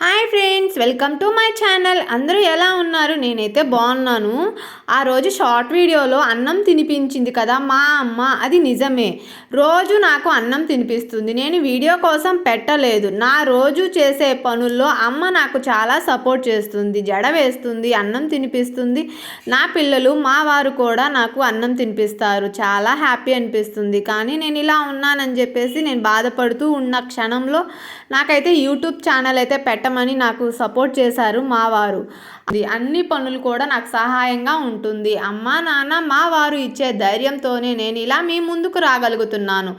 Hi hi friends welcome to my channel అందరూ ఎలా ఉన్నారు? నేనైతే బాగున్నాను. ఆ రోజు షార్ట్ వీడియోలో అన్నం తినిపించింది కదా మా అమ్మ అది నిజమే. రోజు నాకు అన్నం తినిపిస్తుంది. నేను వీడియో కోసం పెట్టలేదు. నా రోజు చేసే పనుల్లో అమ్మ నాకు చాలా సపోర్ట్ చేస్తుంది. జడ వేస్తుంది అన్నం తినిపిస్తుంది. నా పిల్లలు మా వారు కూడా నాకు అన్నం తినిపిస్తారు. చాలా హ్యాపీ అనిపిస్తుంది. కానీ నేను ఇలా ఉన్నానని చెప్పేసి నేను బాధపడుతూ ఉన్న క్షణంలో నాకైతే యూట్యూబ్ ఛానల్ అయితే పెట్టమని నాకు సపోర్ట్ చేశారు మా వారు. అది అన్ని పనులు కూడా నాకు సహాయంగా ఉంటుంది. అమ్మ నాన్న మా వారు ఇచ్చే ధైర్యంతోనే నేను ఇలా మీ ముందుకు రాగలుగుతున్నాను.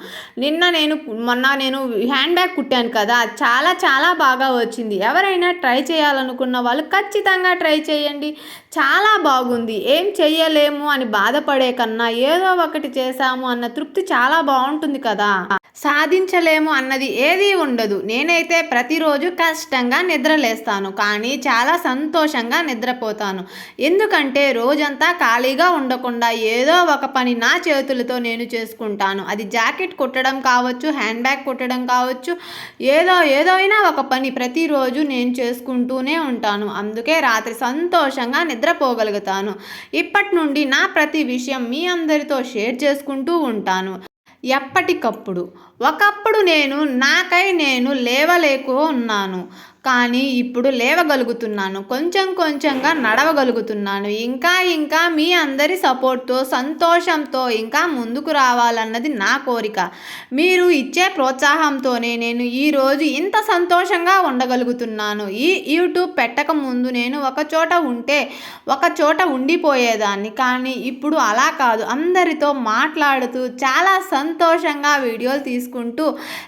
నిన్న నేను మొన్న నేను హ్యాండ్ బ్యాగ్ కుట్టాను కదా చాలా చాలా బాగా వచ్చింది. ఎవరైనా ట్రై చేయాలనుకున్న వాళ్ళు ఖచ్చితంగా ట్రై చేయండి. చాలా బాగుంది. ఏం చెయ్యలేము అని బాధపడే కన్నా ఏదో ఒకటి చేశాము అన్న తృప్తి చాలా బాగుంటుంది కదా. సాధించలేము అన్నది ఏదీ ఉండదు. నేనైతే ప్రతిరోజు కష్టంగా నిద్రలేస్తాను. కానీ చాలా సంతోషంగా నిద్రపోతాను. ఎందుకంటే రోజంతా ఖాళీగా ఉండకుండా ఏదో ఒక పని నా చేతులతో నేను చేసుకుంటాను. అది జాకెట్ కుట్టడం కావచ్చు హ్యాండ్ బ్యాగ్ కుట్టడం కావచ్చు ఏదో ఏదైనా ఒక పని ప్రతిరోజు నేను చేసుకుంటూనే ఉంటాను. అందుకే రాత్రి సంతోషంగా నిద్రపోగలుగుతాను. ఇప్పటి నుండి నా ప్రతి విషయం మీ అందరితో షేర్ చేసుకుంటూ ఉంటాను. ఎప్పటికప్పుడు. ఒకప్పుడు నేను నాకై నేను లేవలేకు ఉన్నాను కానీ ఇప్పుడు లేవగలుగుతున్నాను. కొంచెం కొంచెంగా నడవగలుగుతున్నాను. ఇంకా ఇంకా మీ అందరి సపోర్ట్తో సంతోషంతో ఇంకా ముందుకు రావాలన్నది నా కోరిక. మీరు ఇచ్చే ప్రోత్సాహంతోనే నేను ఈరోజు ఇంత సంతోషంగా ఉండగలుగుతున్నాను. ఈ యూట్యూబ్ పెట్టక ముందు నేను ఒక చోట ఉంటే ఒక చోట ఉండిపోయేదాన్ని. కానీ ఇప్పుడు అలా కాదు. అందరితో మాట్లాడుతూ చాలా సంతోషంగా వీడియోలు తీసుకుంటూ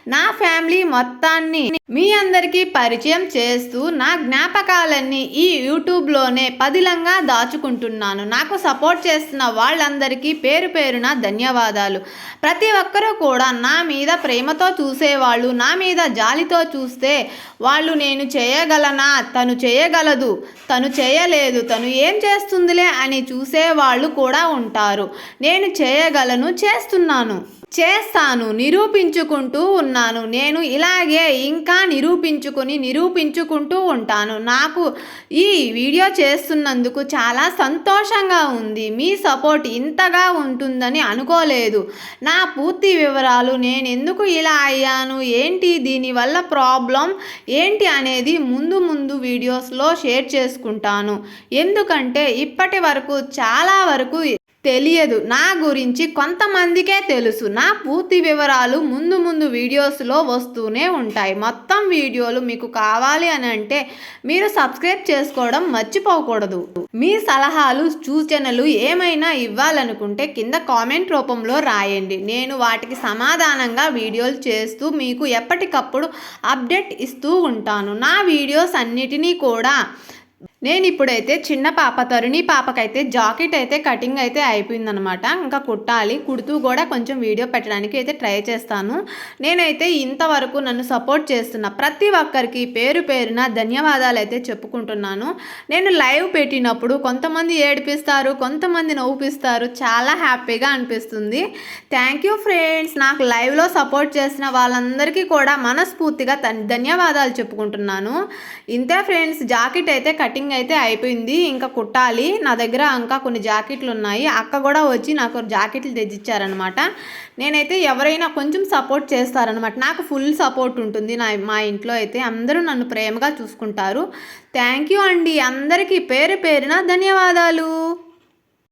నా ఫ్యామిలీ మొత్తాన్ని మీ అందరికీ పరిచయం చేస్తూ నా జ్ఞాపకాలన్నీ ఈ యూట్యూబ్లోనే పదిలంగా దాచుకుంటున్నాను. నాకు సపోర్ట్ చేస్తున్న వాళ్ళందరికీ పేరు పేరున ధన్యవాదాలు. ప్రతి ఒక్కరూ కూడా నా మీద ప్రేమతో చూసేవాళ్ళు నా మీద జాలితో చూస్తే వాళ్ళు నేను చేయగలనా? తను చేయగలదు తను చేయలేదు తను ఏం చేస్తుందిలే అని చూసేవాళ్ళు కూడా ఉంటారు. నేను చేయగలను చేస్తున్నాను. చేస్తాను నిరూపించుకుంటూ ఉన్నాను. నేను ఇలాగే ఇంకా నిరూపించుకుని నిరూపించుకుంటూ ఉంటాను. నాకు ఈ వీడియో చేస్తున్నందుకు చాలా సంతోషంగా ఉంది. మీ సపోర్ట్ ఇంతగా ఉంటుందని అనుకోలేదు. నా పూర్తి వివరాలు నేను ఎందుకు ఇలా అయ్యాను? ఏంటి దీనివల్ల ప్రాబ్లం? ఏంటి అనేది ముందు ముందు వీడియోస్లో షేర్ చేసుకుంటాను. ఎందుకంటే ఇప్పటి వరకు చాలా వరకు తెలియదు. నా గురించి కొంతమందికే తెలుసు. నా పూర్తి వివరాలు ముందు ముందు వీడియోస్లో వస్తూనే ఉంటాయి. మొత్తం వీడియోలు మీకు కావాలి అని అంటే మీరు సబ్స్క్రైబ్ చేసుకోవడం మర్చిపోకూడదు. మీ సలహాలు సూచనలు ఏమైనా ఇవ్వాలనుకుంటే కింద కామెంట్ రూపంలో రాయండి. నేను వాటికి సమాధానంగా వీడియోలు చేస్తూ మీకు ఎప్పటికప్పుడు అప్డేట్ ఇస్తూ ఉంటాను. నా వీడియోస్ అన్నిటినీ కూడా నేను ఇప్పుడైతే చిన్న పాప తరుణి పాపకైతే జాకెట్ అయితే కటింగ్ అయితే అయిపోయిందనమాట. ఇంకా కుట్టాలి. కుడుతూ కూడా కొంచెం వీడియో పెట్టడానికి అయితే ట్రై చేస్తాను. నేనైతే ఇంతవరకు నన్ను సపోర్ట్ చేస్తున్న ప్రతి ఒక్కరికి పేరు పేరున ధన్యవాదాలు అయితే చెప్పుకుంటున్నాను. నేను లైవ్ పెట్టినప్పుడు కొంతమంది ఏడిపిస్తారు కొంతమంది నవ్వుపిస్తారు. చాలా హ్యాపీగా అనిపిస్తుంది. Thank you friends. నాకు లైవ్లో సపోర్ట్ చేసిన వాళ్ళందరికీ కూడా మనస్ఫూర్తిగా ధన్యవాదాలు చెప్పుకుంటున్నాను. ఇంతే ఫ్రెండ్స్. జాకెట్ అయితే కటింగ్ కటింగ్ అయితే అయిపోయింది. ఇంకా కుట్టాలి. నా దగ్గర ఇంకా కొన్ని జాకెట్లు ఉన్నాయి అక్క కూడా వచ్చి నాకు జాకెట్లు తెచ్చిచ్చారనమాట నేనైతే ఎవరైనా కొంచెం సపోర్ట్ చేస్తారనమాట నాకు ఫుల్ సపోర్ట్ ఉంటుంది నా మా ఇంట్లో అయితే. అందరూ నన్ను ప్రేమగా చూసుకుంటారు. థ్యాంక్ యూ అండి. అందరికీ పేరు పేరున ధన్యవాదాలు.